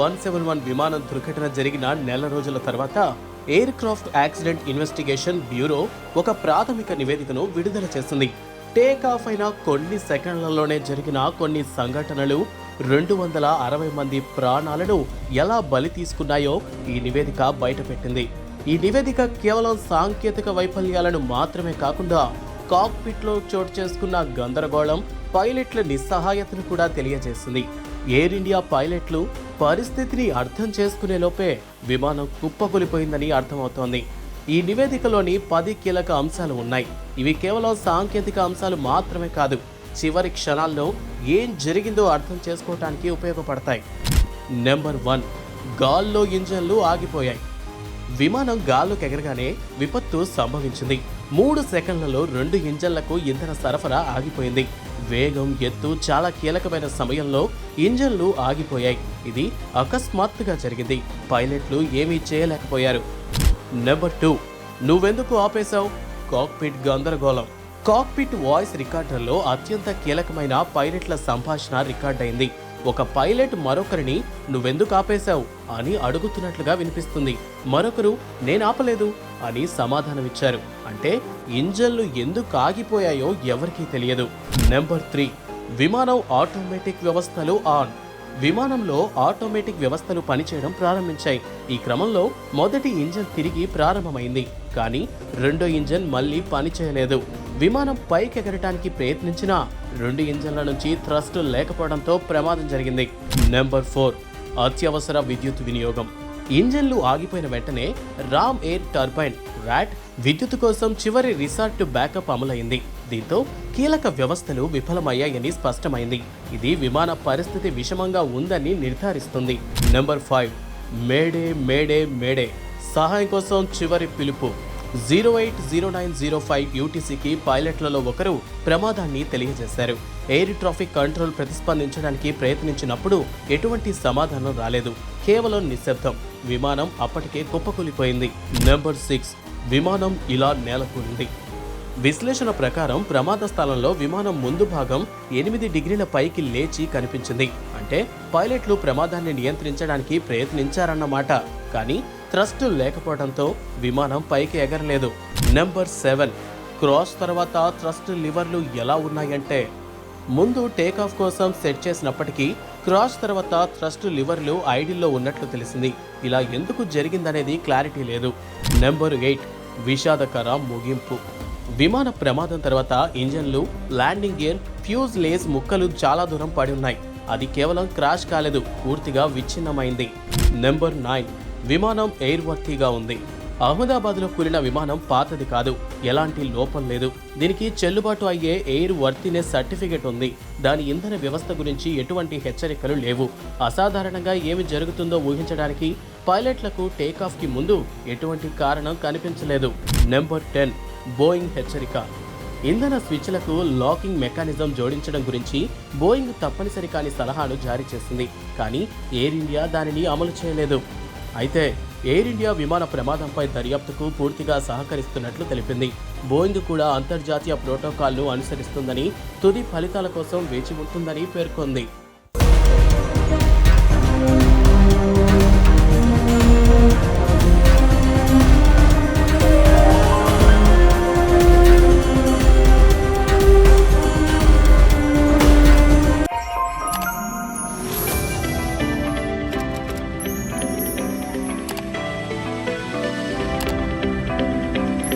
One seven one విమానం దుర్ఘటన జరిగిన నెల రోజుల తర్వాత aircraft accident investigation bureau ఒక ప్రాథమిక నివేదికను విడుదల చేసింది. టేక్ ఆఫ్ అయిన కొన్ని సెకండ్లలోనే జరిగిన కొన్ని సంఘటనలు రెండు వందల అరవై మంది ప్రాణాలను ఎలా బలి తీసుకున్నాయో ఈ నివేదిక బయటపెట్టింది. ఈ నివేదిక కేవలం సాంకేతిక వైఫల్యాలను మాత్రమే కాకుండా కాక్పిట్లో చోటు చేసుకున్న గందరగోళం పైలట్ల నిస్సహాయతను కూడా తెలియజేసింది. ఎయిర్ ఇండియా పైలట్లు పరిస్థితిని అర్థం చేసుకునే లోపే విమానం కుప్పకూలిపోయిందని అర్థమవుతోంది. ఈ నివేదికలోని పది కీలక అంశాలు ఉన్నాయి. ఇవి కేవలం సాంకేతిక అంశాలు మాత్రమే కాదు చివరి క్షణాల్లో ఏం జరిగిందో అర్థం చేసుకోవటానికి ఉపయోగపడతాయి. నెంబర్ వన్ గాల్లో ఇంజన్లు ఆగిపోయాయి. విమానం గాల్లోకి ఎగరగానే విపత్తు సంభవించింది. మూడు సెకండ్లలో రెండు ఇంజన్లకు ఇంధన సరఫరా ఆగిపోయింది. వేగం ఎత్తు చాలా కీలకమైన సమయంలో ఇంజన్లు ఆగిపోయాయి. ఇది అకస్మాత్తుగా జరిగింది. పైలట్లు ఏమీ చేయలేకపోయారు. Number two. నువ్వెందుకు ఆపేశావు? కాక్పిట్ గందరగోళం. కాక్పిట్ వాయిస్ రికార్డర్లో అత్యంత కీలకమైన పైలట్ల సంభాషణ రికార్డ్ అయింది ఒక పైలట్ మరొకరిని నువ్వెందుకు ఆపేశావు? అని అడుగుతున్నట్లుగా వినిపిస్తుంది. మరొకరు నేను ఆపలేదు అని సమాధానమిచ్చారు. అంటే ఇంజన్లు ఎందుకు ఆగిపోయాయో ఎవరికీ తెలియదు. నెంబర్ త్రీ విమానం ఆటోమేటిక్ వ్యవస్థలు ఆన్ విమానంలో ఆటోమేటిక్ వ్యవస్థలు పనిచేయడం ప్రారంభించాయి. ఈ క్రమంలో మొదటి ఇంజన్ తిరిగి ప్రారంభమైంది కానీ రెండో ఇంజన్ మళ్ళీ పనిచేయలేదు. విమానం పైకి ఎగరటానికి ప్రయత్నించినా రెండు ఇంజన్ల నుంచి థ్రస్ట్ లేకపోవడంతో ప్రమాదం జరిగింది. నెంబర్ ఫోర్ అత్యవసర విద్యుత్ వినియోగం. ఇంజన్లు ఆగిపోయిన వెంటనే రామ్ ఎయిర్ టర్బైన్ ర్యాట్ విద్యుత్ కోసం చివరి రిసార్ట్ బ్యాకప్ అమలైంది. దీంతో కీలక వ్యవస్థలు విఫలమయ్యాయని స్పష్టమైంది. ఇది విమాన పరిస్థితి విషమంగా ఉందని నిర్ధారిస్తుంది. Number five mayday mayday mayday. సహాయం కోసం చివరి పిలుపు. Zero eight zero nine zero five యూటీసీకి పైలట్లలో ఒకరు ప్రమాదాన్ని తెలియజేశారు. ఎయిర్ ట్రాఫిక్ కంట్రోల్ ప్రతిస్పందించడానికి ప్రయత్నించినప్పుడు ఎటువంటి సమాధానం రాలేదు. కేవలం నిశ్శబ్దం. విమానం అప్పటికే కుప్పకూలిపోయింది. Number six. విమానం ఇలా నేలకూలింది విశ్లేషణ ప్రకారం ప్రమాద స్థలంలో విమానం ముందు భాగం ఎనిమిది డిగ్రీల పైకి లేచి కనిపించింది. అంటే పైలట్లు ప్రమాదాన్ని నియంత్రించడానికి ప్రయత్నించారన్నమాట. కానీ థ్రస్ట్ లేకపోవడంతో విమానం పైకి ఎగరలేదు. Number seven. క్రాస్ తర్వాత థ్రస్ట్ లివర్లు ఎలా ఉన్నాయంటే ముందు టేకాఫ్ కోసం సెట్ చేసినప్పటికీ క్రాష్ తర్వాత థ్రస్ట్ లివర్లు ఐడిల్లో ఉన్నట్లు తెలిసింది. ఇలా ఎందుకు జరిగిందనేది క్లారిటీ లేదు. Number eight. విషాదకర ముగింపు. విమాన ప్రమాదం తర్వాత ఇంజన్లు ల్యాండింగ్ గేర్ ఫ్యూజ్ లేస్ ముక్కలు చాలా దూరం పడి ఉన్నాయి. అది కేవలం క్రాష్ కాలేదు పూర్తిగా విచ్ఛిన్నమైంది. Number nine. విమానం ఎయిర్ వర్తీగా ఉంది. అహ్మదాబాద్లో కూలిన విమానం పాతది కాదు. ఎలాంటి లోపం లేదు. దీనికి చెల్లుబాటు అయ్యే ఎయిర్ వర్తినెస్ సర్టిఫికెట్ ఉంది. దాని ఇంధన వ్యవస్థ గురించి ఎటువంటి హెచ్చరికలు లేవు. అసాధారణంగా ఏమి జరుగుతుందో ఊహించడానికి పైలట్లకు టేకాఫ్కి ముందు ఎటువంటి కారణం కనిపించలేదు. నెంబర్ టెన్ బోయింగ్ హెచ్చరిక. ఇంధన స్విచ్లకు లాకింగ్ మెకానిజం జోడించడం గురించి బోయింగ్ తప్పనిసరి కాని సలహాను జారీ చేసింది. కానీ ఎయిర్ ఇండియా దానిని అమలు చేయలేదు. అయితే ఎయిర్ ఇండియా విమాన ప్రమాదంపై దర్యాప్తుకు పూర్తిగా సహకరిస్తున్నట్లు తెలిపింది. బోయింగ్ కూడా అంతర్జాతీయ ప్రోటోకాల్ను అనుసరిస్తుందని తుది ఫలితాల కోసం వేచి ఉంటుందని పేర్కొంది.